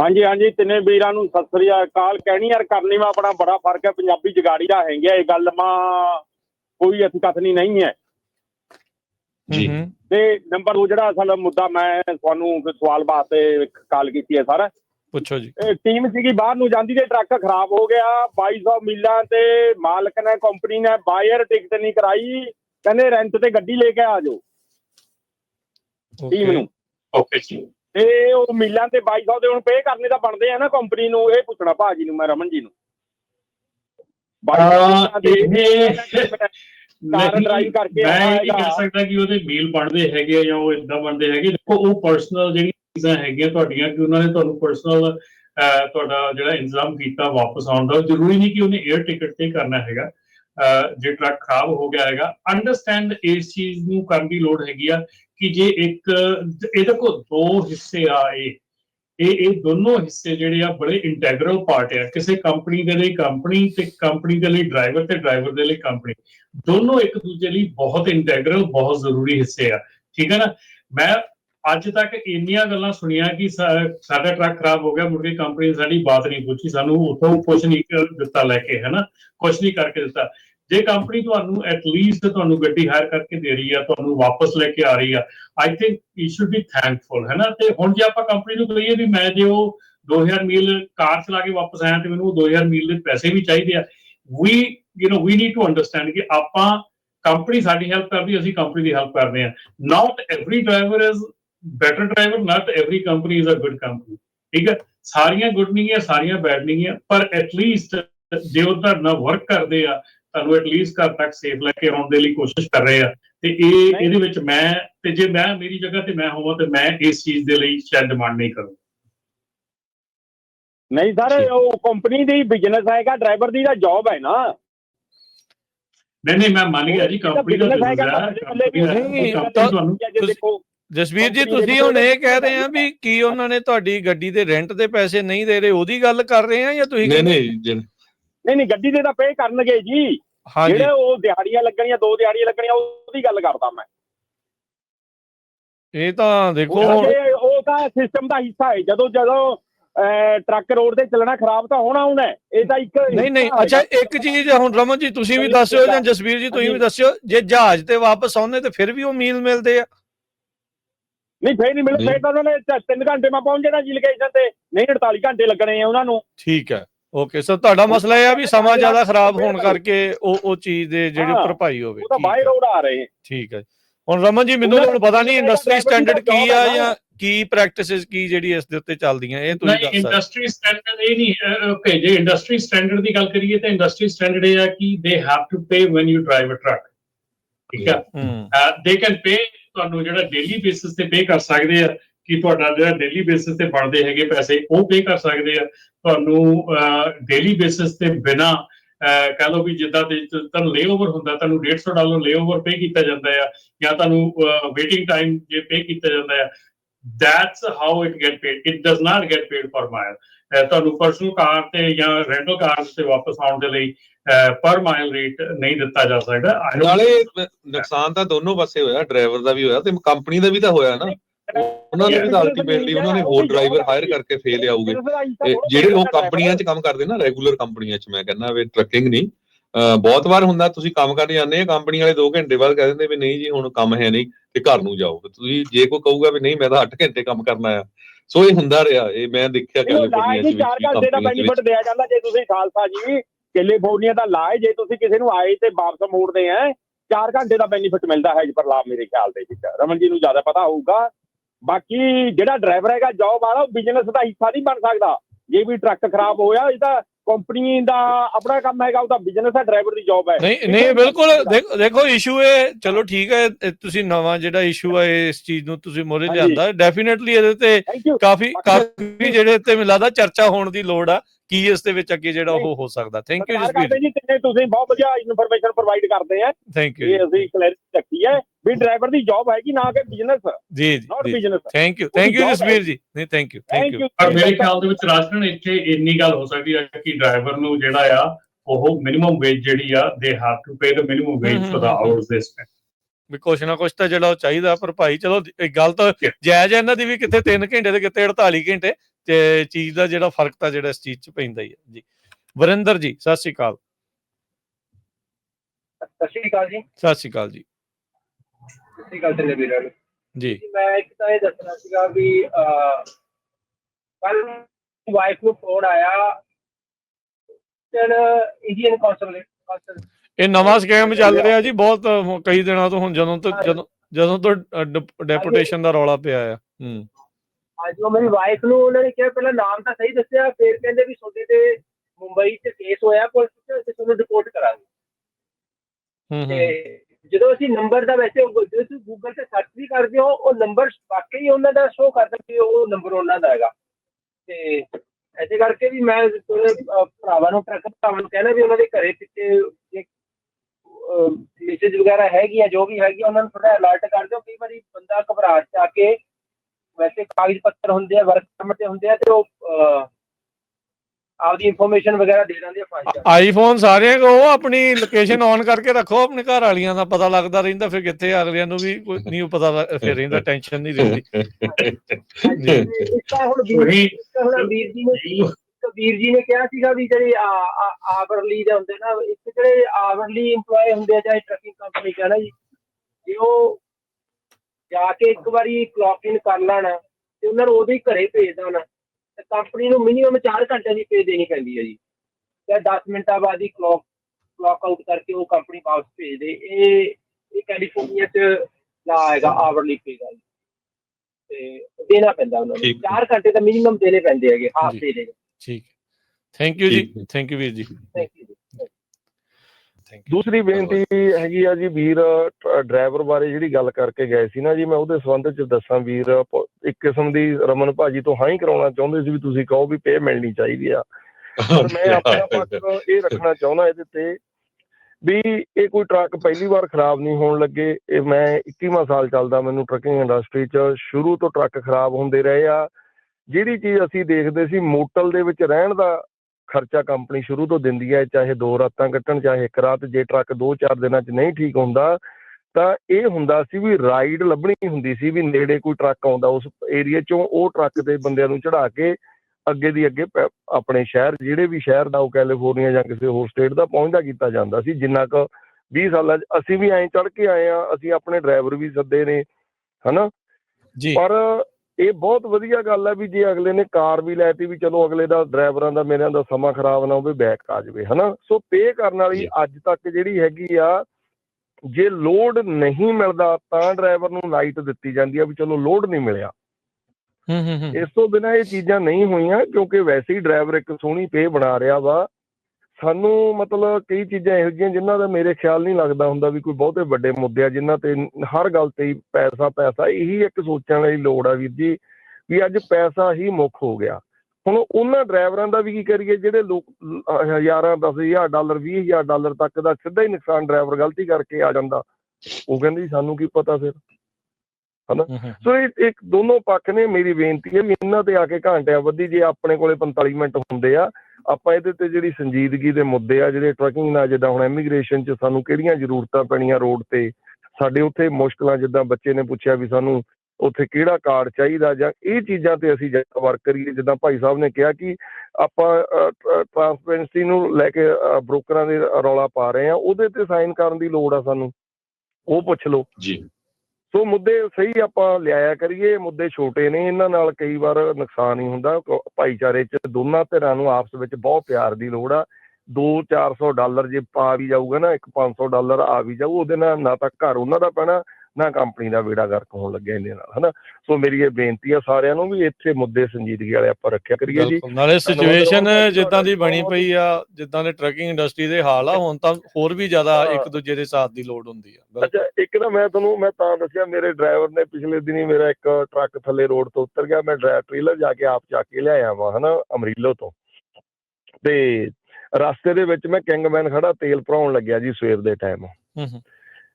ਹਾਂਜੀ ਹਾਂਜੀ ਤਿੰਨੇ ਵੀਰਾਂ ਨੂੰ ਸਤਿ ਸ੍ਰੀ ਅਕਾਲ। ਕਹਿਣੀ ਯਾਰ ਕਰਨੀ ਮਾ ਆਪਣਾ ਬੜਾ ਫ਼ਰਕ ਹੈ ਪੰਜਾਬੀ ਜਗਾੜੀ ਦਾ ਹੈਗਾ ਇਹ ਗੱਲ ਮਾ ਕੋਈ ਅਥੀ ਕਥਨੀ ਨਹੀਂ ਹੈ। ਜੀ। ਤੇ ਨੰਬਰ 2 ਜਿਹੜਾ ਅਸਲ ਮੁੱਦਾ ਮੈਂ ਤੁਹਾਨੂੰ ਫਿਰ ਸਵਾਲ ਵਾਸਤੇ ਕਾਲ ਕੀਤੀ ਹੈ ਸਰ। ਪੁੱਛੋ ਜੀ। ਇਹ ਟੀਮ ਸੀਗੀ ਬਾਹਰ ਨੂੰ ਜਾਂਦੀ ਤੇ ਟਰੱਕ ਖਰਾਬ ਹੋ ਗਿਆ। 2200 ਮਿਲਾਂ ਤੇ ਮਾਲਕ ਨੇ ਕੰਪਨੀ ਨੇ ਬਾਇਰ ਟਿਕਟ ਨਹੀਂ ਕਰਾਈ। ਕਹਿੰਦੇ ਰੈਂਟ ਤੇ ਗੱਡੀ ਲੈ ਕੇ ਆ ਜਾਓ। ਟੀਮ. ਨੂੰ। ਓਕੇ ਜੀ। ਤੇ ਉਹ ਮਿਲਾਂ ਤੇ 2200 ਦੇ ਹੁਣ ਪੇ ਕਰਨੇ ਤਾਂ ਬਣਦੇ ਆ ਨਾ ਕੰਪਨੀ ਨੂੰ ਇਹ ਪੁੱਛਣਾ ਭਾਜੀ ਨੂੰ ਮੈਂ ਰਮਨ ਜੀ ਨੂੰ। ਕਾਰ ਡਰਾਈਵ ਕਰਕੇ ਮੈਂ ਇਹ। ਕਹਿ ਸਕਦਾ ਕਿ ਉਹਦੇ ਮੀਲ ਬਣਦੇ ਹੈਗੇ ਜਾਂ ਉਹ ਇਦਾਂ ਬਣਦੇ ਹੈਗੇ। ਦੇਖੋ ਉਹ ਪਰਸਨਲ ਜਿਹੜੀ ਚੀਜ਼ਾਂ ਹੈਗੀਆਂ ਤੁਹਾਡੀਆਂ ਕਿ ਉਹਨਾਂ ਨੇ ਤੁਹਾਨੂੰ ਪਰਸਨਲ ਤੁਹਾਡਾ ਜਿਹੜਾ ਇੰਤਜ਼ਾਮ ਕੀਤਾ ਵਾਪਸ ਆਉਣ ਦਾ ਜ਼ਰੂਰੀ ਨਹੀਂ ਕਿ ਉਹਨੇ 에ਅਰ ਟਿਕਟ ਤੇ ਕਰਨਾ ਹੈਗਾ। ਜੇ ਟਰੱਕ ਖਰਾਬ ਹੋ ਗਿਆ ਹੈਗਾ। ਅੰਡਰਸਟੈਂਡ ਇਸ ਚੀਜ਼ ਨੂੰ ਕਰਨ ਦੀ ਲੋੜ ਹੈਗੀ ਆ ਕਿ ਜੇ ਇੱਕ, ਇਹਦੇ ਕੋਲ ਦੋ ਹਿੱਸੇ ਆ ਇਹ। ਇਹ ਦੋਨੋਂ ਹਿੱਸੇ ਜਿਹੜੇ ਆ ਬੜੇ ਇੰਟੈਗਰਲ ਪਾਰਟ ਆ। ਕਿਸੇ ਕੰਪਨੀ ਦੇ ਲਈ ਕੰਪਨੀ ਤੇ ਕੰਪਨੀ ਦੇ ਲਈ ਡਰਾਈਵਰ ਤੇ ਡਰਾਈਵਰ ਦੇ ਲਈ ਕੰਪਨੀ ਦੋਨੋਂ ਇੱਕ ਦੂਜੇ ਲਈ ਬਹੁਤ ਇੰਟੈਗਰਲ ਬਹੁਤ ਜ਼ਰੂਰੀ ਹਿੱਸੇ ਆ। ਠੀਕ ਹੈ ਨਾ? ਮੈਂ ਅੱਜ ਤੱਕ ਇੰਨੀਆਂ ਗੱਲਾਂ ਸੁਣੀਆਂ ਕਿ ਸਾਡਾ ਟਰੱਕ ਖਰਾਬ ਹੋ ਗਿਆ, ਮੁੜ ਕੇ ਕੰਪਨੀ ਨੇ ਸਾਡੀ ਬਾਤ ਨਹੀਂ ਪੁੱਛੀ, ਸਾਨੂੰ ਉਥੋਂ ਕੁਝ ਨਹੀਂ ਦਿੱਤਾ ਲੈ ਕੇ ਹੈ ਨਾ ਕੁਝ ਨਹੀਂ ਕਰਕੇ ਦਿੱਤਾ। ਜੇ ਕੰਪਨੀ ਤੁਹਾਨੂੰ ਐਟ ਲੀਸਟ ਤੁਹਾਨੂੰ ਗੱਡੀ ਹਾਇਰ ਕਰਕੇ ਦੇ ਰਹੀ ਆ, ਤੁਹਾਨੂੰ ਵਾਪਸ ਲੈ ਕੇ ਆ ਰਹੀ ਆ I think you should be thankful ਹੈ ਨਾ ਤੇ ਹੁਣ ਜੇ ਆਪਾਂ ਕੰਪਨੀ ਨੂੰ ਕਹੀਏ ਵੀ ਮੈਂ ਜੇ ਉਹ 2000 ਮੀਲ ਕਾਰ ਚਲਾ ਕੇ ਵਾਪਸ ਆਇਆ ਤੇ ਮੈਨੂੰ ਉਹ 2000 ਮੀਲ ਦੇ ਪੈਸੇ ਵੀ ਚਾਹੀਦੇ ਆ ਵੀ you know we need to understand ਕਿ ਆਪਾਂ ਕੰਪਨੀ ਸਾਡੀ ਹੈਲਪ ਕਰਦੀ, ਅਸੀਂ ਕੰਪਨੀ ਦੀ ਹੈਲਪ ਕਰਦੇ ਆ। Not every driver is better driver not every company is a good company ਠੀਕ ਹੈ ਸਾਰੀਆਂ ਗੁੱਡ ਨਹੀਂ ਹੈ ਸਾਰੀਆਂ ਬੈਡ ਨਹੀਂ ਹੈ ਪਰ ਐਟ ਲੀਸਟ ਜੇ ਉਹ ਤੁਹਾਡੇ ਨਾਲ ਵਰਕ ਕਰਦੇ ਆ ਤੁਹਾਨੂੰ ਐਟ ਲੀਸਟ ਘਰ ਤੱਕ ਸੇਫ ਲੈ ਕੇ ਆਉਣ ਦੇ ਲਈ ਕੋਸ਼ਿਸ਼ ਕਰ ਰਹੇ ਆ। ਤੇ ਇਹ ਇਹਦੇ ਵਿੱਚ ਮੈਂ ਤੇ ਜੇ ਮੈਂ ਮੇਰੀ ਜਗ੍ਹਾ ਤੇ ਮੈਂ ਹੋਵਾਂ ਤੇ ਮੈਂ ਇਸ ਚੀਜ਼ ਦੇ ਲਈ ਸ਼ਾਇਦ ਡਿਮਾਂਡ ਨਹੀਂ ਕਰੂੰ ਨਹੀਂ ਸਰ ਉਹ ਕੰਪਨੀ ਦੀ ਬਿਜ਼ਨਸ ਹੈਗਾ ਡਰਾਈਵਰ ਦੀ ਦਾ ਜੌਬ ਹੈ ਨਾ। ਨਹੀਂ ਨਹੀਂ ਮੈਂ ਮੰਨ ਗਿਆ ਜੀ ਕੰਪਨੀ ਦਾ ਬਿਜ਼ਨਸ ਹੈਗਾ, ਹੈ ਜਸਵੀਰ ਜੀ ਤੁਸੀਂ ਹੁਣ ਇਹ ਕਹਿ ਰਹੇ ਆ ਵੀ ਕੀ ਉਹਨਾਂ ਨੇ ਤੁਹਾਡੀ ਗੱਡੀ ਦੇ ਰੈਂਟ ਦੇ ਪੈਸੇ ਨਹੀਂ ਦੇ ਰਹੇ ਉਹਦੀ ਗੱਲ ਕਰ ਰਹੇ ਆ ਜਾਂ ਤੁਸੀਂ ਨਹੀਂ ਨਹੀਂ ਜੀ- ਨਹੀਂ ਨਹੀਂ ਗੱਡੀ ਦੇ ਤਾਂ ਪੇ ਕਰਨਗੇ ਜੀ। ਜਿਹੜੇ ਉਹ ਦਿਹਾੜੀਆਂ ਲੱਗਣੀਆਂ ਦੋ ਦਿਹਾੜੀਆਂ ਲੱਗਣੀਆਂ ਉਹਦੀ ਗੱਲ ਕਰਦਾ ਮੈਂ। ਇਹ ਤਾਂ ਦੇਖੋ ਉਹ ਤੇ- ਸਿਸਟਮ ਦਾ ਹਿੱਸਾ ਹੈ। ਜਦੋਂ ਜਦੋਂ ਟਰੱਕ ਰੋਡ ਤੇ ਚੱਲਣਾ ਖਰਾਬ ਤਾਂ ਹੋਣਾ ਹੋਣਾ ਹੈ। ਇਹ ਤਾਂ ਇੱਕ ਨਹੀਂ ਨਹੀਂ ਅੱਛਾ। ਇੱਕ ਚੀਜ਼ ਹੁਣ ਰਮਨ ਜੀ ਤੁਸੀਂ ਵੀ ਦੱਸਿਓ ਜਾਂ ਜਸਵੀਰ ਜੀ ਤੁਸੀਂ ਵੀ ਦੱਸਿਓ। ਜੇ ਜਹਾਜ਼ ਤੇ ਵਾਪਸ ਆਉਂਦੇ ਤੇ ਫਿਰ ਵੀ ਉਹ ਮੀਲ ਮਿਲਦੇ ਆ। ਨਹੀਂ ਫੇਰ ਨਹੀਂ ਮਿਲ ਨਹੀਂ। ਫੇਰ ਤਾਂ ਉਹਨਾਂ ਨੇ 3 ਘੰਟੇ ਮੈਂ ਪਹੁੰਚ ਜਾਣਾ ਜੀ ਲੋਕੇਸ਼ਨ ਤੇ। ਨਹੀਂ 48 ਘੰਟੇ ਲੱਗਣੇ ਆ ਉਹਨਾਂ ਨੂੰ। ਠੀਕ ਹੈ। ਓਕੇ ਸੋ ਤੁਹਾਡਾ ਮਸਲਾ ਇਹ ਆ ਵੀ ਸਮਾਂ ਜ਼ਿਆਦਾ ਖਰਾਬ ਹੋਣ ਕਰਕੇ ਉਹ ਉਹ ਚੀਜ਼ ਦੇ ਜਿਹੜੀ ਭਰਪਾਈ ਹੋਵੇ। ਉਹ ਤਾਂ ਬਾਈ ਰੋਡ ਆ ਰਹੇ। ਠੀਕ ਹੈ। ਹੁਣ ਰਮਨ ਜੀ ਮੈਨੂੰ ਤਾਂ ਹੁਣ ਪਤਾ ਨਹੀਂ ਇੰਡਸਟਰੀ ਸਟੈਂਡਰਡ ਕੀ ਆ ਜਾਂ ਕੀ ਪ੍ਰੈਕਟਿਸਿਸ ਕੀ ਜਿਹੜੀ ਇਸ ਦੇ ਉੱਤੇ ਚੱਲਦੀਆਂ ਇਹ ਤੁਸੀਂ ਨਹੀਂ ਦੱਸ ਸਕਦੇ ਇੰਡਸਟਰੀ ਸਟੈਂਡਰਡ ਇਹ ਨਹੀਂ ਓਕੇ ਜੇ ਇੰਡਸਟਰੀ ਸਟੈਂਡਰਡ ਦੀ ਗੱਲ ਕਰੀਏ ਤਾਂ ਇੰਡਸਟਰੀ ਸਟੈਂਡਰਡ ਇਹ ਆ ਕਿ they have to pay when you drive a truck ਠੀਕ ਆ? ਹੂੰ। ਦੇ ਕੈਨ ਪੇ ਤੁਹਾਨੂੰ ਜਿਹੜਾ ਡੇਲੀ ਬੇਸਿਸ ਤੇ ਪੇ ਕਰ ਸਕਦੇ ਆ। ਕਿ ਤੁਹਾਡਾ ਜਿਹੜਾ ਡੇਲੀ ਬੇਸਿਸ ਤੇ ਬਣਦੇ ਹੈਗੇ ਪੈਸੇ ਉਹ ਪੇ ਕਰ ਸਕਦੇ ਆ। ਤੁਹਾਨੂੰ ਡੇਲੀ ਬੇਸਿਸ ਤੇ ਬਿਨਾ ਕਹ ਲਓ ਵੀ ਜਿੱਦਾਂ ਤੇ ਤੁਹਾਨੂੰ ਲੇਓਵਰ ਹੁੰਦਾ ਤੁਹਾਨੂੰ 150 ਡਾਲਰ ਲੇਓਵਰ ਪੇ ਕੀਤਾ ਜਾਂਦਾ ਆ ਜਾਂ ਤੁਹਾਨੂੰ ਵੇਟਿੰਗ ਟਾਈਮ ਜੇ ਪੇ ਕੀਤਾ ਜਾਂਦਾ ਆ how it get paid. It does not get paid per mile. ਅਹ ਤੁਹਾਨੂੰ ਪਰਸਨਲ ਕਾਰ ਤੇ ਜਾਂ ਰੈਂਟਲ ਕਾਰ ਤੇ ਵਾਪਸ ਆਉਣ ਦੇ ਲਈ ਪਰ ਮਾਈਲ ਰੇਟ ਨਹੀਂ ਦਿੱਤਾ ਜਾ ਸਕਦਾ। ਨਾਲੇ ਨੁਕਸਾਨ ਤਾਂ ਦੋਨੋਂ ਪਾਸੇ ਹੋਇਆ ਡਰਾਈਵਰ ਦਾ ਵੀ ਹੋਇਆ ਤੇ ਕੰਪਨੀ ਦਾ ਵੀ ਤਾਂ ਹੋਇਆ ਨਾ। ਉਹਨਾਂ ਨੇ ਵੀ ਤਾਂ ਅਲਟੀਮੇਟਲੀ ਉਹਨਾਂ ਨੇ ਹੋਰ ਡਰਾਈਵਰ ਹਾਇਰ ਕਰਕੇ ਫੇਲ ਆਉਗੇ ਜਿਹੜੇ ਉਹ ਕੰਪਨੀਆਂ 'ਚ ਕੰਮ ਕਰਦੇ ਨਾ ਰੈਗੂਲਰ ਕੰਪਨੀਆਂ 'ਚ ਮੈਂ ਕਹਿੰਦਾ ਵੀ ਟਰੱਕਿੰਗ ਨਹੀਂ। ਬਹੁਤ ਵਾਰ ਹੁੰਦਾ ਤੁਸੀਂ ਕੰਮ ਕਰਨ ਜਾਂਦੇ ਆ ਕੰਪਨੀ ਵਾਲੇ 2 ਘੰਟੇ ਬਾਅਦ ਕਹਿ ਦਿੰਦੇ ਵੀ ਨਹੀਂ ਜੀ ਹੁਣ ਕੰਮ ਹੈ ਨਹੀਂ ਤੇ ਘਰ ਨੂੰ ਜਾਓ। ਤੁਸੀਂ ਜੇ ਕੋਈ ਕਹੂਗਾ ਵੀ ਨਹੀਂ ਮੈਂ ਤਾਂ 8 ਘੰਟੇ ਕੰਮ ਕਰਨਾ ਆ ਸੋ ਇਹ ਹੁੰਦਾ ਰਿਹਾ ਇਹ ਮੈਂ ਦੇਖਿਆ ਕੈਲੀਫੋਰਨੀਆ 'ਚ ਜੀ ਵੀ 4 ਘੰਟੇ ਦਾ ਬੈਨੀਫਿਟ ਦਿਆ ਜਾਂਦਾ ਜੇ ਤੁਸੀਂ ਖਾਲਸਾ ਜੀ ਕੈਲੀਫੋਰਨੀਆ ਦਾ ਲਾਏ ਜੇ ਤੁਸੀਂ ਕਿਸੇ ਨੂੰ ਆਏ ਤੇ ਵਾਪਸ ਮੋੜਦੇ ਆ 4 ਘੰਟੇ ਦਾ ਬੈਨੀਫਿਟ ਮਿਲਦਾ ਹੈ ਜੀ ਪਰ ਲਾਭ ਮੇਰੇ ਖਿਆਲ ਦੇ ਵਿੱਚ। ਰਮਨ ਜੀ ਨੂੰ ਜ਼ਿਆਦਾ ਪਤਾ ਹੋਊਗਾ। ਬਾਕੀ ਜਿਹੜਾ ਡਰਾਈਵਰ ਹੈਗਾ ਜੌਬ ਵਾਲਾ ਉਹ ਬਿਜ਼ਨਸ ਦਾ ਹਿੱਸਾ ਨਹੀਂ ਬਣ ਸਕਦਾ। ਜੇ ਵੀ ਟਰੱਕ ਖਰਾਬ ਹੋਇਆ ਇਹ ਤਾਂ ਕੰਪਨੀ ਦਾ ਆਪਣਾ ਕੰਮ ਹੈਗਾ ਉਹਦਾ ਬਿਜ਼ਨਸ ਹੈ ਡਰਾਈਵਰ ਦੀ ਜੌਬ ਹੈ। ਨਹੀਂ ਨਹੀਂ ਬਿਲਕੁਲ ਦੇਖੋ- ਇਸ਼ੂ ਇਹ ਚਲੋ ਠੀਕ ਹੈ ਤੁਸੀਂ ਨਵਾਂ ਜਿਹੜਾ ਇਸ਼ੂ ਹੈ ਇਸ ਚੀਜ਼ ਨੂੰ ਤੁਸੀਂ ਮੋਰੇ। ਲਿਆਂਦਾ। ਡੈਫੀਨਿਟਲੀ ਇਹਦੇ ਤੇ ਕਾਫੀ ਕਾਫੀ ਜਿਹੜੇ ਤੇ ਮੈਨੂੰ ਲੱਗਦਾ ਚਰਚਾ ਹੋਣ ਦੀ ਲੋੜ ਆ ਕੀ ਇਸ ਦੇ ਵਿੱਚ ਅੱਗੇ ਜਿਹੜਾ ਉਹ ਹੋ ਸਕਦਾ। ਥੈਂਕ ਯੂ ਜਸਵੀਰ ਜੀ। ਤੁਸੀਂ ਬਹੁਤ ਵਧੀਆ ਇਨਫੋਰਮੇਸ਼ਨ ਪ੍ਰੋਵਾਈਡ ਕਰਦੇ ਆ ਥੈਂਕ ਯੂ ਇਹ ਅਸੀਂ ਕਲੈਰਿਟੀ ਰੱਖੀ ਹੈ। ਵੀ ਡਰਾਈਵਰ ਦੀ ਜੌਬ ਹੈਗੀ ਨਾ ਕਿ ਬਿਜ਼ਨਸ ਜੀ ਜੀ ਨਾਟ ਜੀ। Business thank you thank you ਹੈ। ਜਸਵੀਰ ਜੀ। ਨਹੀਂ ਥੈਂਕ ਯੂ ਥੈਂਕ ਯੂ ਪਰ ਮੇਰੇ ਖਿਆਲ ਦੇ ਵਿੱਚ ਰਾਜਨ ਇੱਥੇ ਇੰਨੀ ਗੱਲ ਹੋ ਸਕਦੀ ਹੈ ਕਿ ਡਰਾਈਵਰ ਨੂੰ ਜਿਹੜਾ ਆ ਉਹ ਮਿਨੀਮਮ ਵੇਜ ਜਿਹੜੀ ਆ they have to pay the minimum wage for the hours they spend ਵੀ ਕੁਛ ਨਾ ਕੁਛ ਤਾਂ ਜਿਹੜਾ ਉਹ ਚਾਹੀਦਾ ਪਰ ਭਾਈ ਚਲੋ ਇਹ ਗੱਲ ਤਾਂ ਜਾਇਜ਼ ਹੈ ਇਹਨਾਂ ਦੀ ਵੀ ਕਿੱਥੇ 3 ਘੰਟੇ ਤੇ ਕਿੱਥੇ 48 ਘੰਟੇ ਤੇ ਚੀਜ਼ ਦਾ ਜਿਹੜਾ ਫ਼ਰਕ ਤਾਂ ਜਿਹੜਾ ਇਸ ਚੀਜ਼ 'ਚ ਪੈਂਦਾ ਹੀ ਹੈ ਜੀ। ਵਰਿੰਦਰ ਜੀ ਸਤਿ ਸ਼੍ਰੀ ਅਕਾਲ। ਸਤਿ ਸ਼੍ਰੀ ਅਕਾਲ ਜੀ। ਸਤਿ ਸ਼੍ਰੀ ਅਕਾਲ ਜੀ। ਸ਼੍ਰੀ ਅਕਾਲ ਤੇਰੇ ਵੀਰਾਂ ਜੀ। ਮੈਂ ਇੱਕ ਤਾਂ ਇਹ ਦੱਸਣਾ ਸੀਗਾ ਵੀ ਕੱਲ ਵਾਈਫ ਨੂੰ ਫੋਨ ਆਇਆ ਚਲ ਇੰਡੀਅਨ ਕੌਂਸਲ ਕੌਂਸਲ ਇਹ ਨਵਾਂ ਸਕੈਮ ਚੱਲ ਰਿਹਾ ਜੀ ਬਹੁਤ ਕਈ ਦਿਨਾਂ ਤੋਂ ਹੁਣ ਜਦੋਂ ਤੋਂ ਜਦੋਂ ਜਦੋਂ ਤੋਂ ਡੈਪੂਟੇਸ਼ਨ ਦਾ ਰੌਲਾ ਪਿਆ ਆ। ਹੂੰ। ਅੱਜ ਉਹ ਮੇਰੀ ਵਾਈਫ ਨੂੰ ਉਹਨਾਂ ਨੇ ਕਿਹਾ ਪਹਿਲਾਂ ਨਾਮ ਤਾਂ ਸਹੀ ਦੱਸਿਆ ਫਿਰ ਕਹਿੰਦੇ ਵੀ ਤੁਹਾਡੇ ਤੇ ਮੁੰਬਈ 'ਚ ਕੇਸ ਹੋਇਆ ਪੁਲਿਸ 'ਚ ਤੇ ਤੁਹਾਨੂੰ ਰਿਪੋਰਟ ਕਰਾਂਗੇ। ਹੂੰ ਹੂੰ। ਤੇ ਜਦੋਂ ਅਸੀਂ ਨੰਬਰ ਦਾ ਵੈਸੇ ਜਦੋਂ ਤੁਸੀਂ ਗੂਗਲ ਤੇ ਸਰਚ ਵੀ ਕਰਦੇ ਹੋ, ਉਹ ਨੰਬਰ ਵਾਕਈ ਉਹਨਾਂ ਦਾ ਸ਼ੋ ਕਰਦਾ ਕਿ ਉਹ ਨੰਬਰ ਉਹਨਾਂ ਦਾ ਹੈਗਾ। ਤੇ ਐਸੇ ਕਰਕੇ ਵੀ ਮੈਂ ਥੋੜੇ ਭਰਾਵਾਂ ਨੂੰ ਟਰੱਕ ਭਰਾਵਾਂ ਨੂੰ ਕਹਿਣਾ ਵੀ ਉਹਨਾਂ ਦੇ ਘਰੇ ਪਿੱਛੇ ਮੈਸੇਜ ਵਗੈਰਾ ਹੈਗੀਆਂ, ਜੋ ਵੀ ਹੈਗੀਆਂ, ਉਹਨਾਂ ਨੂੰ ਥੋੜਾ ਅਲਰਟ ਕਰ ਦਿਓ। ਕਈ ਵਾਰੀ ਬੰਦਾ ਘਬਰਾਹਟ ਚ ਆ ਕੇ ਵੈਸੇ ਕਾਗਜ਼ ਪੱਤਰ ਹੁੰਦੇ ਆ ਵਰਕ ਪਰਮਿਟ ਹੁੰਦੇ ਆ ਤੇ ਉਹ ਆਪਦੀ ਇਨਫੋਰਮੇਸ਼ਨ ਵਗੈਰਾ ਦੇ ਦਿੰਦੇ ਆ ਫਾਈਲ ਆਈਫੋਨ ਸਾਰਿਆਂ ਕੋ ਆਪਣੀ ਲੋਕੇਸ਼ਨ ਔਨ ਕਰਕੇ ਰੱਖੋ ਆਪਣੇ ਘਰ ਵਾਲੀਆਂ ਦਾ ਪਤਾ ਲੱਗਦਾ ਰਹਿੰਦਾ ਫਿਰ ਕਿੱਥੇ ਅਗਲਿਆਂ ਨੂੰ ਵੀ ਕੋਈ ਨਹੀਂ ਪਤਾ ਫਿਰ ਰਹਿੰਦਾ ਟੈਨਸ਼ਨ ਨਹੀਂ ਰਹਿੰਦੀ। ਇਸ ਹੁਣ ਵੀਰ ਵੀਰ ਜੀ ਨੇ ਕਬੀਰ ਜੀ ਨੇ ਕਿਹਾ ਸੀਗਾ ਵੀ ਜਿਹੜੇ ਆ- ਆ- ਆਵਰਲੀ ਦੇ ਹੁੰਦੇ ਨਾ ਇੱਕ ਜਿਹੜੇ ਆਵਰਲੀ EMPLOYE ਹੁੰਦੇ ਆ ਚਾਹੇ ਟਰੱਕਿੰਗ ਕੰਪਨੀ ਕਹਿਣਾ ਜੀ ਜੇ ਉਹ ਜਾ ਕੇ ਇੱਕ ਵਾਰੀ ਕਲੌਕ ਇਨ ਕਰ ਲੈਣ ਤੇ ਉਹਨਾਂ ਨੂੰ ਉਹਦੇ ਹੀ ਘਰੇ ਭੇਜ ਦੇਣ। ਕੰਪਨੀ ਨੂੰ ਮਿਨੀਮਮ 4 ਘੰਟਿਆਂ ਦੀ ਪੇ ਦੇਣੀ ਪੈਂਦੀ ਹੈ ਜੀ ਤੇ 10 ਮਿੰਟਾਂ ਬਾਅਦ ਹੀ ਕਲੌਕ ਕਲੌਕ ਆਊਟ ਕਰਕੇ ਉਹ ਕੰਪਨੀ ਵਾਪਸ ਭੇਜ ਦੇ ਇਹ ਇਹ ਕੈਲੀਫੋਰਨੀਆ 'ਚ ਆਏਗਾ ਆਵਰਲੀ ਪੇ ਦਾ ਜੀ। ਤੇ ਦੇਣਾ ਪੈਂਦਾ ਉਹਨਾਂ ਨੂੰ ਠੀਕ। 4 ਘੰਟੇ ਤਾਂ ਮਿਨੀਮਮ ਦੇਣੇ ਪੈਂਦੇ ਹੈਗੇ ਹਾਫ ਜੀ। ਦੇ ਦੇ ਠੀਕ ਥੈਂਕ ਯੂ ਜੀ। ਥੈਂਕ ਯੂ ਵੀਰ ਜੀ ਥੈਂਕ ਯੂ ਥੈਂਕ ਯੂ ਦੂਸਰੀ ਬੇਨਤੀ ਹੈਗੀ ਆ ਜੀ ਵੀਰ ਡਰਾਈਵਰ ਬਾਰੇ ਜਿਹੜੀ ਗੱਲ ਕਰਕੇ ਗਏ ਸੀ ਨਾ ਜੀ ਮੈਂ ਉਹਦੇ ਸੰਬੰਧ ਚ ਦੱਸਾਂ ਵੀਰ ਇੱਕ ਕਿਸਮ ਦੀ ਰਮਨ ਭਾਜੀ ਤੋਂ ਹਾਂ ਹੀ ਕਰਾਉਣਾ ਚਾਹੁੰਦੇ ਸੀ ਵੀ ਤੁਸੀਂ ਕਹੋ ਵੀ ਪੇ ਮਿਲਣੀ ਚਾਹੀਦੀ ਆ। ਪਰ ਮੈਂ ਆਪਣਾ ਪੱਖ ਇਹ ਰੱਖਣਾ ਚਾਹੁੰਦਾ ਇਹਦੇ ਤੇ ਵੀ ਇਹ ਕੋਈ ਟਰੱਕ ਪਹਿਲੀ ਵਾਰ ਖਰਾਬ ਨਹੀਂ ਹੋਣ ਲੱਗੇ। ਇਹ ਮੈਂ 21ਵਾਂ ਸਾਲ ਚੱਲਦਾ ਮੈਨੂੰ ਟਰੱਕਿੰਗ ਇੰਡਸਟਰੀ 'ਚ ਸ਼ੁਰੂ ਤੋਂ ਟਰੱਕ ਖਰਾਬ ਹੁੰਦੇ ਰਹੇ ਆ। ਜਿਹੜੀ ਚੀਜ਼ ਅਸੀਂ ਦੇਖਦੇ ਸੀ ਮੋਟਲ ਦੇ ਵਿੱਚ ਰਹਿਣ ਦਾ ਖਰਚਾ ਕੰਪਨੀ ਸ਼ੁਰੂ ਤੋਂ ਦਿੰਦੀ ਹੈ ਚਾਹੇ ਦੋ ਰਾਤਾਂ ਕੱਟਣ ਚਾਹੇ ਇੱਕ ਰਾਤ ਜੇ ਟਰੱਕ 2-4 ਦਿਨਾਂ 'ਚ ਨਹੀਂ ਠੀਕ ਹੁੰਦਾ ਤਾਂ ਇਹ ਹੁੰਦਾ ਸੀ ਵੀ ਰਾਈਡ ਲੱਭਣੀ ਹੁੰਦੀ ਸੀ ਵੀ ਨੇੜੇ ਕੋਈ ਟਰੱਕ ਆਉਂਦਾ ਉਸ ਏਰੀਆ 'ਚੋਂ ਉਹ ਟਰੱਕ ਤੇ ਬੰਦਿਆਂ ਨੂੰ ਚੜਾ ਕੇ ਅੱਗੇ ਦੀ ਅੱਗੇ ਆਪਣੇ ਸ਼ਹਿਰ ਜਿਹੜੇ ਵੀ ਸ਼ਹਿਰ ਦਾ ਉਹ ਕੈਲੀਫੋਰਨੀਆ ਜਾਂ ਕਿਸੇ ਹੋਰ ਸਟੇਟ ਦਾ ਪਹੁੰਚਦਾ ਕੀਤਾ ਜਾਂਦਾ ਸੀ ਜਿੰਨਾ ਕੁ 20 ਸਾਲਾਂ 'ਚ ਅਸੀਂ ਵੀ ਐਂ ਚੜ ਕੇ ਆਏ ਆ ਅਸੀਂ ਆਪਣੇ ਡਰਾਈਵਰ ਵੀ ਸੱਦੇ ਨੇ ਹਨਾ? ਜੀ। ਪਰ ਇਹ ਬਹੁਤ ਵਧੀਆ ਗੱਲ ਹੈ ਵੀ ਜੇ ਅਗਲੇ ਨੇ ਕਾਰ ਵੀ ਲੈਤੀ ਵੀ ਚਲੋ ਅਗਲੇ ਦਾ ਡਰਾਈਵਰਾਂ ਦਾ ਮੇਰਿਆਂ ਦਾ ਸਮਾਂ ਖਰਾਬ ਨਾ ਹੋਵੇ ਬੈਕ ਆ ਜਾਵੇ ਹਨਾ? ਸੋ ਪੇ ਕਰਨ ਵਾਲੀ। ਅੱਜ ਤੱਕ ਜਿਹੜੀ ਹੈਗੀ ਆ ਜੇ ਲੋਡ ਨਹੀਂ ਮਿਲਦਾ ਤਾਂ ਡਰਾਈਵਰ ਨੂੰ ਨਾਈਟ ਦਿੱਤੀ ਜਾਂਦੀ ਆ ਵੀ ਚਲੋ ਲੋਡ ਨਹੀਂ ਮਿਲਿਆ। ਹੂੰ ਹੂੰ ਇਸ ਤੋਂ ਬਿਨਾਂ ਇਹ ਚੀਜ਼ਾਂ ਨਹੀਂ ਹੋਈਆਂ ਕਿਉਂਕਿ ਵੈਸੇ ਹੀ ਡਰਾਈਵਰ ਇੱਕ ਸੋਹਣੀ ਪੇ ਬਣਾ ਰਿਹਾ ਵਾ। ਸਾਨੂੰ ਮਤਲਬ ਕਈ ਚੀਜ਼ਾਂ ਇਹੋ ਜਿਹੀਆਂ ਜਿਨ੍ਹਾਂ ਦਾ ਮੇਰੇ ਖਿਆਲ ਨਹੀਂ ਲੱਗਦਾ ਹੁੰਦਾ ਵੀ ਕੋਈ ਬਹੁਤੇ ਵੱਡੇ ਮੁੱਦੇ ਆ ਜਿਨ੍ਹਾਂ ਤੇ ਹਰ ਗੱਲ ਤੇ ਹੀ ਪੈਸਾ ਪੈਸਾ ਇਹੀ ਇੱਕ ਸੋਚਣ ਵਾਲੀ ਲੋੜ ਆ ਵੀਰ ਜੀ ਵੀ ਅੱਜ ਪੈਸਾ ਹੀ ਮੁੱਖ ਹੋ ਗਿਆ। ਹੁਣ ਉਹਨਾਂ ਡਰਾਈਵਰਾਂ ਦਾ ਵੀ ਕੀ ਕਰੀਏ ਜਿਹੜੇ ਲੋਕ ਹਜ਼ਾਰਾਂ ਦਸ ਹਜ਼ਾਰ ਡਾਲਰ ਵੀਹ ਹਜ਼ਾਰ ਡਾਲਰ ਤੱਕ ਦਾ ਸਿੱਧਾ ਹੀ ਨੁਕਸਾਨ ਡਰਾਈਵਰ ਗਲਤੀ ਕਰਕੇ ਆ ਜਾਂਦਾ। ਉਹ ਕਹਿੰਦੇ ਸਾਨੂੰ ਕੀ ਪਤਾ ਫਿਰ? ਹੂੰ, ਹੂੰ। ਸੋ ਇਹ ਇੱਕ ਦੋਨੋਂ ਪੱਖ ਨੇ ਮੇਰੀ ਬੇਨਤੀ ਹੈ ਵੀ ਇਹਨਾਂ ਤੇ ਆ ਕੇ ਘੰਟਿਆਂ ਵੱਧੀ ਜੇ ਆਪਣੇ ਕੋਲੇ 45 ਮਿੰਟ ਹੁੰਦੇ ਆ ਆਪਾਂ ਇਹਦੇ ਤੇ ਜਿਹੜੀ ਸੰਜੀਦਗੀ ਦੇ ਮੁੱਦੇ ਆ, ਜਿਹੜੇ ਟਰੱਕਿੰਗ ਨਾਲ ਜਿੱਦਾਂ ਹੁਣ ਇਮੀਗ੍ਰੇਸ਼ਨ 'ਚ ਸਾਨੂੰ ਕਿਹੜੀਆਂ ਜ਼ਰੂਰਤਾਂ ਪੈਣੀਆਂ ਰੋਡ ਤੇ? ਸਾਡੇ ਉੱਥੇ ਮੁਸ਼ਕਲਾਂ ਜਿੱਦਾਂ ਬੱਚੇ ਨੇ ਪੁੱਛਿਆ ਵੀ ਸਾਨੂੰ ਉੱਥੇ ਕਿਹੜਾ ਕਾਰਡ ਚਾਹੀਦਾ ਜਾਂ ਇਹ ਚੀਜ਼ਾਂ ਤੇ ਅਸੀਂ ਜ਼ਿਆਦਾ ਵਰਕ ਕਰੀਏ। ਜਿੱਦਾਂ ਭਾਈ ਸਾਹਿਬ ਨੇ ਕਿਹਾ ਕਿ ਆਪਾਂ ਟ੍ਰਾਂਸਪੇਰੈਂਸੀ ਨੂੰ ਲੈ ਕੇ ਬ੍ਰੋਕਰਾਂ ਦੇ ਰੌਲਾ ਪਾ ਰਹੇ ਆ। ਉਹਦੇ ਤੇ ਸਾਈਨ ਕਰਨ ਦੀ ਲੋੜ ਆ ਸਾਨੂੰ। ਉਹ ਪੁੱਛ ਲਓ। ਜੀ। ਸੋ ਮੁੱਦੇ ਸਹੀ ਆਪਾਂ ਲਿਆਇਆ ਕਰੀਏ, ਮੁੱਦੇ ਛੋਟੇ ਨੇ, ਇਹਨਾਂ ਨਾਲ ਕਈ ਵਾਰ ਨੁਕਸਾਨ ਹੀ ਹੁੰਦਾ ਭਾਈਚਾਰੇ 'ਚ ਦੋਨਾਂ ਧਿਰਾਂ ਨੂੰ ਆਪਸ ਵਿੱਚ ਬਹੁਤ ਪਿਆਰ ਦੀ ਲੋੜ ਆ। 2-400 ਡਾਲਰ ਜੇ ਪਾ ਵੀ ਜਾਊਗਾ ਨਾ, ਇੱਕ 500 ਡਾਲਰ ਆ ਵੀ ਜਾਊ, ਉਹਦੇ ਨਾਲ ਨਾ ਤਾਂ ਘਰ ਉਹਨਾਂ ਦਾ ਪੈਣਾ ਨਾ ਕੰਪਨੀ ਦਾ ਬੇੜਾ ਗਰਕ ਹੋਣ ਲੱਗਿਆ ਇਹਦੇ ਨਾਲ ਹਨਾ? ਸੋ ਮੇਰੀ ਇਹ ਬੇਨਤੀ ਆ ਸਾਰਿਆਂ ਨੂੰ ਵੀ ਇੱਥੇ ਮੁੱਦੇ ਸੰਜੀਦਗੀ ਵਾਲੇ ਆਪਾਂ ਰੱਖਿਆ ਕਰੀਏ ਜੀ। ਨਾਲੇ ਸਿਚੁਏਸ਼ਨ ਜਿੱਦਾਂ ਦੀ ਬਣੀ ਪਈ ਆ ਜਿੱਦਾਂ ਦੇ ਟਰੱਕਿੰਗ ਇੰਡਸਟਰੀ ਦੇ ਹਾਲ ਆ ਹੁਣ ਤਾਂ ਹੋਰ ਵੀ ਜ਼ਿਆਦਾ। ਇੱਕ ਦੂਜੇ ਦੇ ਸਾਥ ਦੀ ਲੋੜ ਹੁੰਦੀ ਆ। ਅੱਛਾ ਇੱਕ ਨਾ ਮੈਂ ਤੁਹਾਨੂੰ ਮੈਂ ਤਾਂ ਦੱਸਿਆ ਮੇਰੇ ਡਰਾਈਵਰ ਨੇ ਪਿਛਲੇ ਦਿਨੀ ਮੇਰਾ ਇੱਕ ਟਰੱਕ ਥੱਲੇ ਰੋਡ ਤੋਂ ਉਤਰ ਗਿਆ ਮੈਂ ਡਰਾਈਵਰ ਟ੍ਰੇਲਰ ਜਾ ਕੇ ਆਪ ਚੱਕ ਕੇ ਲਿਆਇਆ ਵਾਂ ਹਨਾ ਅਮਰੀਲੋ ਤੋਂ। ਤੇ ਰਸਤੇ ਦੇ ਵਿੱਚ ਮੈਂ ਕਿੰਗਮੈਨ ਖੜਾ ਤੇਲ ਭਰਾਉਣ ਲੱਗਿਆ ਜੀ ਸਵੇਰ ਦੇ ਟਾਈਮ ਹੂੰ ਹੂੰ।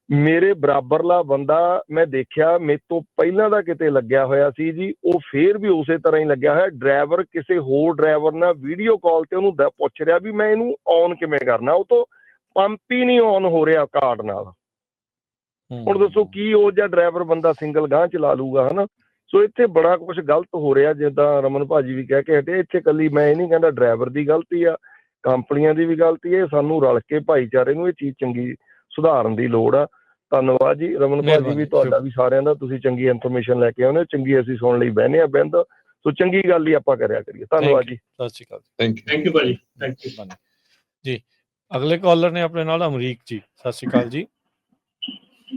ਮੇਰੇ ਬਰਾਬਰਲਾ ਬੰਦਾ ਮੈਂ ਦੇਖਿਆ ਮੇਰੇ ਤੋਂ ਪਹਿਲਾਂ ਦਾ ਕਿਤੇ ਲੱਗਿਆ ਹੋਇਆ ਸੀ ਜੀ ਉਹ ਫੇਰ ਵੀ ਉਸੇ ਤਰ੍ਹਾਂ ਹੀ ਲੱਗਿਆ ਹੋਇਆ। ਡਰਾਈਵਰ ਕਿਸੇ ਹੋਰ ਡਰਾਈਵਰ ਨਾਲ ਵੀਡੀਓ ਕਾਲ ਤੇ ਉਹਨੂੰ ਪੁੱਛ ਰਿਹਾ ਵੀ ਮੈਂ ਇਹਨੂੰ ਔਨ ਕਿਵੇਂ ਕਰਨਾ। ਉਹ ਤੋਂ ਪੰਪ ਹੀ ਨਹੀਂ ਔਨ ਹੋ ਰਿਹਾ ਕਾਰਡ ਨਾਲ। ਹੁਣ ਦੱਸੋ ਕੀ ਉਹ ਜਿਹਾ ਡਰਾਈਵਰ ਬੰਦਾ ਸਿੰਗਲ ਗਾਂ ਚਲਾ ਲੂਗਾ ਹਨਾ? ਸੋ ਇੱਥੇ ਬੜਾ ਕੁਝ ਗਲਤ ਹੋ ਰਿਹਾ ਜਿੱਦਾਂ ਰਮਨ ਭਾਜੀ ਵੀ ਕਹਿ ਕੇ ਹਟੇ ਇੱਥੇ ਕੱਲੀ ਮੈਂ ਇਹ ਨਹੀਂ ਕਹਿੰਦਾ ਡਰਾਈਵਰ ਦੀ ਗਲਤੀ ਆ ਕੰਪਨੀਆਂ ਦੀ ਵੀ ਗਲਤੀ ਹੈ ਸਾਨੂੰ ਰਲ ਕੇ ਭਾਈਚਾਰੇ ਨੂੰ ਇਹ ਚੀਜ਼ ਚੰਗੀ ਸੁਧਾਰਨ ਦੀ ਲੋੜ ਆ। ਧੰਨਵਾਦ ਜੀ। ਰਮਨ ਭਾਜੀ ਵੀ ਤੁਹਾਡਾ ਵੀ ਸਾਰਿਆਂ ਦਾ। ਤੁਸੀਂ ਚੰਗੀ ਇਨਫੋਰਮੇਸ਼ਨ ਲੈ ਕੇ ਆਉਂਦੇ ਹੋ। ਚੰਗੀ ਅਸੀਂ ਸੁਣਨ ਲਈ ਬਹਿਨੇ ਆ ਬਿੰਦ। ਸੋ ਚੰਗੀ ਗੱਲ ਹੀ ਆਪਾਂ ਕਰਿਆ ਕਰੀਏ। ਧੰਨਵਾਦ ਜੀ। ਸਤਿ ਸ਼੍ਰੀ ਅਕਾਲ ਥੈਂਕ ਯੂ ਥੈਂਕ ਯੂ ਭਾਜੀ। ਥੈਂਕ ਯੂ ਜੀ ਅਗਲੇ ਕਾਲਰ ਨੇ ਆਪਣੇ ਨਾਲ ਅਮਰੀਕ ਜੀ। ਸਤਿ ਸ਼੍ਰੀ ਅਕਾਲ ਜੀ।